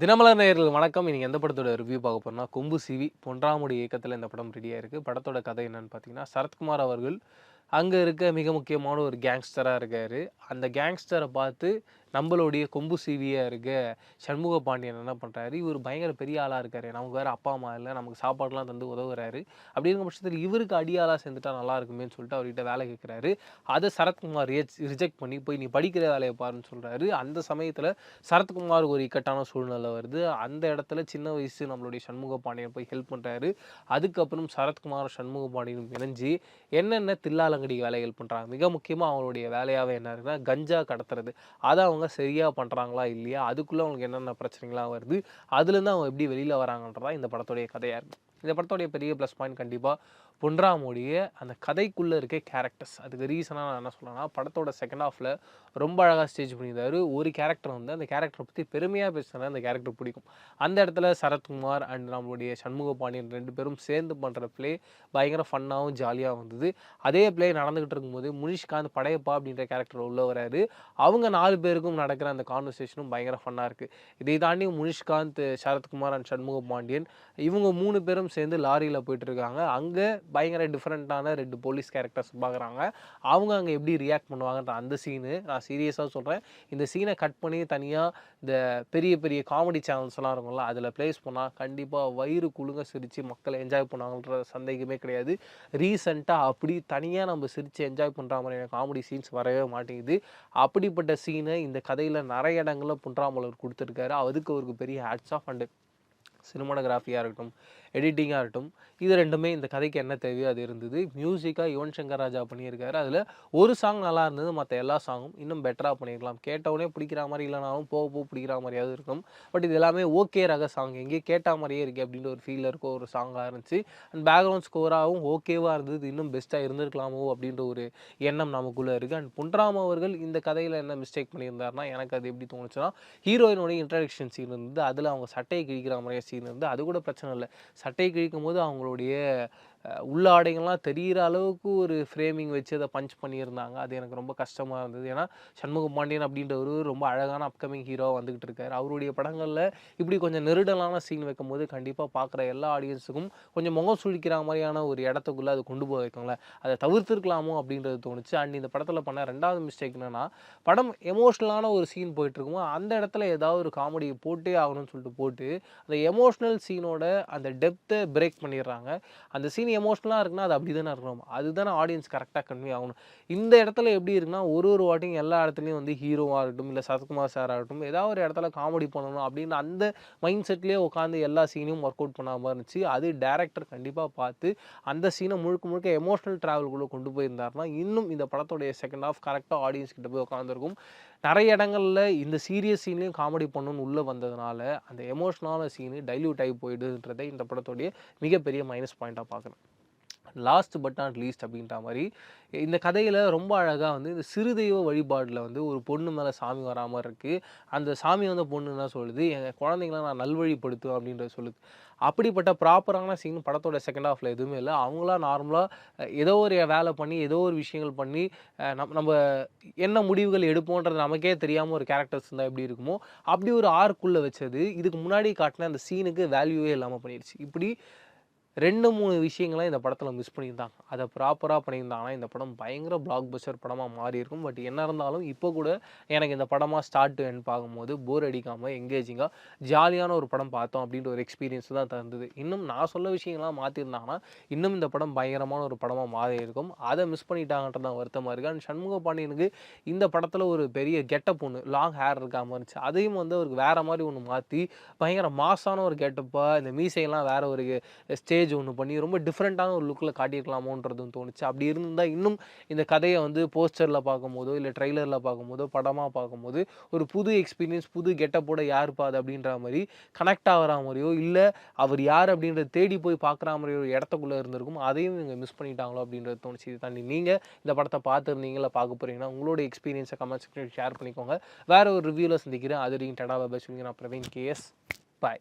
தினமலர் நேயர்கள் வணக்கம். இன்னைக்கு எந்த படத்தோட ரிவ்யூ பார்க்க போறோம்னா கொம்பு சிவி பொன்றாமுடி இயக்கத்தில் இந்த படம் ரெடியாக இருக்குது படத்தோட கதை என்னன்னு பார்த்தீங்கன்னா சரத்குமார் அவர்கள் அங்கே இருக்க மிக முக்கியமான ஒரு கேங்ஸ்டராக இருக்கார். அந்த கேங்ஸ்டரை பார்த்து நம்மளுடைய கொம்பு சீவியாக இருக்க சண்முக பாண்டியன் என்ன பண்ணுறாரு இவர் பயங்கர பெரிய ஆளாக இருக்கார். நமக்கு வேறு அப்பா அம்மா இல்லை. நமக்கு சாப்பாடுலாம் தந்து உதவுறாரு. அப்படிங்கிற பட்சத்தில் இவருக்கு அடியாளாக சேர்ந்துட்டா நல்லா இருக்குமேன்னு சொல்லிட்டு அவர்கிட்ட வேலை கேட்குறாரு அதை சரத்குமார் ரிஜெக்ட் பண்ணி போய் நீ படிக்கிற வேலையை பாருன்னு சொல்கிறாரு அந்த சமயத்தில் சரத்குமார் ஒரு இக்கட்டான சூழ்நிலை வருது. அந்த இடத்துல சின்ன வயசு நம்மளுடைய சண்முக பாண்டியன் போய் ஹெல்ப் பண்ணுறாரு அதுக்கப்புறம் சரத்குமார் சண்முக பாண்டியனும் இணைஞ்சு என்னென்ன தில்லாலங்கடி வேலைகள் பண்ணுறாங்க மிக முக்கியமாக அவங்களுடைய வேலையாகவே என்ன இருக்குன்னா கஞ்சா கடத்துறது. அதை அவங்க சரியாக பண்ணுறாங்களா இல்லையா? அதுக்குள்ளே அவங்களுக்கு என்னென்ன பிரச்சனைகளாக வருது? அதுலேருந்து அவங்க எப்படி வெளியில் வராங்கன்றதான் இந்த படத்துடைய கதையாக இருக்குது இந்த படத்துடைய பெரிய ப்ளஸ் பாயிண்ட் கண்டிப்பாக பொன்ராமுடைய அந்த கதைக்குள்ளே இருக்க கேரக்டர்ஸ் அதுக்கு ரீசனாக நான் என்ன சொல்லணும்னா படத்தோட செகண்ட் ஹாஃபில் ரொம்ப அழகாக ஸ்டேஜ் பண்ணியிருந்தாரு. ஒரு கேரக்டர் வந்து அந்த கேரக்டரை பற்றி பெருமையாக பேசினா அந்த கேரக்டர் பிடிக்கும். அந்த இடத்துல சரத்குமார் அண்ட் நம்மளுடைய சண்முக பாண்டியன் ரெண்டு பேரும் சேர்ந்து பண்ணுற ப்ளே பயங்கர ஃபன்னாகவும் ஜாலியாக வந்தது. அதே ப்ளே நடந்துக்கிட்டு இருக்கும்போது முனிஷ்காந்த் படையப்பா அப்படின்ற கேரக்டர் உள்ளே வராரு. அவங்க நாலு பேருக்கும் நடக்கிற அந்த கான்வர்சேஷனும் பயங்கர ஃபன்னாக இருக்குது இதை தாண்டி முனிஷ்காந்த் சரத்குமார் அண்ட் சண்முக பாண்டியன் இவங்க மூணு பேரும் சேர்ந்து லாரியில் போயிட்டு இருக்காங்க. அங்கே பயங்கர டிஃப்ரெண்ட்டான ரெண்டு போலீஸ் கேரக்டர்ஸ் பார்க்குறாங்க அவங்க அங்கே எப்படி ரியாக்ட் பண்ணுவாங்கன்ற அந்த சீனு நான் சீரியஸாக சொல்கிறேன் இந்த சீனை கட் பண்ணி தனியாக இந்த பெரிய பெரிய காமெடி சேனல்ஸ்லாம் இருக்கும்ல அதில் ப்ளேஸ் பண்ணால் கண்டிப்பாக வயிறு குலுங்க சிரித்து மக்கள் என்ஜாய் பண்ணுவாங்கன்ற சந்தேகமே கிடையாது. ரீசெண்டாக அப்படி தனியாக நம்ம சிரித்து என்ஜாய் பண்ணுற மாதிரியான காமெடி சீன்ஸ் வரவே மாட்டேங்குது. அப்படிப்பட்ட சீனை இந்த கதையில் நிறைய இடங்களில் புன்றாமலர் கொடுத்துருக்காரு. அதுக்கு அவருக்கு பெரிய ஹேட்ஸ் ஆஃப் அண்டு சினிமானோகிராஃபியாக இருக்கட்டும் எடிட்டிங்காக இருக்கட்டும் இது ரெண்டுமே இந்த கதைக்கு என்ன தேவையோ அது இருந்தது. மியூசிக்காக யுவன் சங்கர் ராஜா பண்ணியிருக்காரு. அதில் ஒரு சாங் நல்லா இருந்தது மற்ற எல்லா சாங்கும் இன்னும் பெட்டராக பண்ணியிருக்கலாம். கேட்டவுடனே பிடிக்கிற மாதிரி இல்லைனாலும் போக போக பிடிக்கிற மாதிரியாவது இருக்கும். பட் இது எல்லாமே ஓகே ரக சாங் எங்கேயே கேட்ட மாதிரியே இருக்கே அப்படின்ற ஒரு ஃபீல் இருக்க ஒரு சாங்காக இருந்துச்சு. அண்ட் பேக்ரவுண்ட் ஸ்கோராகவும் ஓகேவாக இருந்தது. இன்னும் பெஸ்ட்டாக இருந்திருக்கலாமோ அப்படின்ற ஒரு எண்ணம் நமக்குள்ளே இருக்குது அண்ட் புன்ராம் அவர்கள் இந்த கதையில் என்ன மிஸ்டேக் பண்ணியிருந்தாருன்னா எனக்கு அது எப்படி தோணுச்சுன்னா ஹீரோயினோட இன்ட்ரடக்ஷன் சீன் இருந்தது. அதில் அவங்க சட்டையை கிழிக்கிற மாதிரியே சீன் இருந்து அது கூட பிரச்சனை இல்லை. சட்டையை கிழிக்கும் போது அவங்களுடைய உள்ளாடைகள்லாம் தெரிகிற அளவுக்கு ஒரு ஃப்ரேமிங் வச்சு அதை பஞ்ச் பண்ணியிருந்தாங்க. அது எனக்கு ரொம்ப கஷ்டமாக இருந்தது. ஏன்னா சண்முக பாண்டியன் அப்படின்றவர் ரொம்ப அழகான அப்கமிங் ஹீரோவாக வந்துக்கிட்டு இருக்காரு. அவருடைய படங்களில் இப்படி கொஞ்சம் நெருடலான சீன் வைக்கும்போது கண்டிப்பாக பார்க்குற எல்லா ஆடியன்ஸுக்கும் கொஞ்சம் முகம் சுழிக்கிற மாதிரியான ஒரு இடத்துக்குள்ளே அது கொண்டு போய் வைக்கோங்களே அதை தவிர்த்துருக்கலாமோ அப்படின்றது தோணுச்சு. அண்ட் இந்த படத்தில் பண்ண ரெண்டாவது மிஸ்டேக் என்னென்னா படம் எமோஷ்னலான ஒரு சீன் போயிட்டுருக்குமோ அந்த இடத்துல ஏதாவது ஒரு காமெடியை போட்டே ஆகணும்னு சொல்லிட்டு போட்டு அந்த எமோஷ்னல் சீனோட அந்த டெப்த்தை பிரேக் பண்ணிடுறாங்க. அந்த சீன் எமோஷ்னலாக இருக்குன்னா அது அப்படி தானே இருக்கணும். அதுதானே ஆடியன்ஸ் கரெக்டாக கன்வே ஆகணும். இந்த இடத்துல எப்படி இருக்குன்னா ஒரு ஒரு வாட்டியும் எல்லா இடத்துலையும் வந்து ஹீரோவாக இருக்கட்டும் இல்லை சரத்குமார் சார் ஆகட்டும் ஏதாவது ஒரு இடத்துல காமெடி பண்ணணும் அப்படின்னு அந்த மைண்ட் செட்லேயே உட்காந்து எல்லா சீனையும் ஒர்க் அவுட் பண்ணாமல் இருந்துச்சு. அது டேரக்டர் கண்டிப்பாக பார்த்து அந்த சீனை முழுக்க முழுக்க எமோஷனல் ட்ராவல்குள்ளே கொண்டு போயிருந்தாருன்னா இன்னும் இந்த படத்துடைய செகண்ட் ஆஃப் கரெக்டாக ஆடியன்ஸ் கிட்ட போய் உட்காந்துருக்கும் நிறைய இடங்கள்ல இந்த சீரியஸ் சீன்லேயும் காமெடி பண்ணணும்னு உள்ளே வந்ததுனால அந்த எமோஷ்னலான சீனு டைல்யூட் ஆகி போயிடுன்றதை இந்த படத்துடைய மிகப்பெரிய மைனஸ் பாயிண்ட்டாக பார்க்குறேன். லாஸ்ட் பட் நாட் லீஸ்ட் அப்படின்ற மாதிரி இந்த கதையில் ரொம்ப அழகாக வந்து இந்த சிறுதெய்வ வழிபாடில் வந்து ஒரு பொண்ணு மேலே சாமி வராமல் இருக்குது அந்த சாமி வந்து பொண்ணு என்ன சொல்லுது? எங்கள் குழந்தைங்கள நான் நல்வழிப்படுத்துவேன் அப்படின்றத சொல்லுது. அப்படிப்பட்ட ப்ராப்பரான சீன் படத்தோட செகண்ட் ஹாஃபில் எதுவுமே இல்லை. அவங்களாம் நார்மலாக ஏதோ ஒரு வேலை பண்ணி ஏதோ ஒரு விஷயங்கள் பண்ணி நம் நம்ம என்ன முடிவுகள் எடுப்போன்றது நமக்கே தெரியாமல் ஒரு கேரக்டர்ஸ் இருந்தால் எப்படி இருக்குமோ அப்படி ஒரு ஆர்க்குள்ளே வச்சது. இதுக்கு முன்னாடி காட்டின அந்த சீனுக்கு வேல்யூவே இல்லாமல் பண்ணிடுச்சு இப்படி ரெண்டு மூணு விஷயங்களை இந்த படத்தில் மிஸ் பண்ணியிருந்தாங்க. அதை ப்ராப்பராக பண்ணியிருந்தாங்கன்னா இந்த படம் பயங்கர பிளாக் பஸ்டர் படமாக மாறி இருக்கும் பட் என்ன இருந்தாலும் இப்போ கூட எனக்கு இந்த படமாக ஸ்டார்ட் டு எண்ட் பார்க்கும்போது போர் அடிக்காமல் எங்கேஜிங்காக ஜாலியான ஒரு படம் பார்த்தோம் அப்படின்ற ஒரு எக்ஸ்பீரியன்ஸ் தான் தந்தது. இன்னும் நான் சொல்ல விஷயங்கள்லாம் மாற்றிருந்தாங்கன்னா இன்னும் இந்த படம் பயங்கரமான ஒரு படமாக மாறி இருக்கும் அதை மிஸ் பண்ணிட்டாங்கன்றது தான் வருத்தமாக இருக்குது அண்ட் சண்முக பாண்டியனுக்கு இந்த படத்தில் ஒரு பெரிய கெட்டப் ஒன்று லாங் ஹேர் இருக்காமல் இருந்துச்சு அதையும் வந்து அவருக்கு வேறு மாதிரி ஒன்று மாற்றி பயங்கர மாசான ஒரு கெட்டப்பாக இந்த மீசையெல்லாம் வேறு ஒரு ஸ்டேஜ் ஒன்று பண்ணி ரொம்ப டிஃப்ரெண்ட்டான ஒரு லுக்கில் காட்டியிருக்கலாமோன்றதும் தோணுச்சு. அப்படி இருந்தால் இன்னும் இந்த கதையை வந்து போஸ்டரில் பார்க்கும்போதோ இல்லை ட்ரெய்லரில் பார்க்கும்போதோ படமாக பார்க்கும்போது ஒரு புது எக்ஸ்பீரியன்ஸ் புது கெட்டப்போட யாருப்பா அது அப்படின்ற மாதிரி கனெக்ட் ஆகிற மாதிரியோ இல்லை அவர் யார் அப்படின்றத தேடி போய் பார்க்குற மாதிரி ஒரு இடத்துக்குள்ளே இருந்திருக்கும். அதையும் இவங்க மிஸ் பண்ணிட்டாங்களோ அப்படின்றது தோணுச்சு. இது தாண்டி நீங்கள் இந்த படத்தை பார்த்துருந்தீங்களா பார்க்க போகிறீங்கன்னா உங்களோட எக்ஸ்பீரியன்ஸை கமெண்ட் செக்ஷன் ஷேர் பண்ணிக்கோங்க. வேறு ஒரு ரிவ்யூவில் சந்திக்கிறேன். அது வரைக்கும் டடா பாபா சொல்லுங்க. நான் பிரவீன் கேஎஸ் பாய்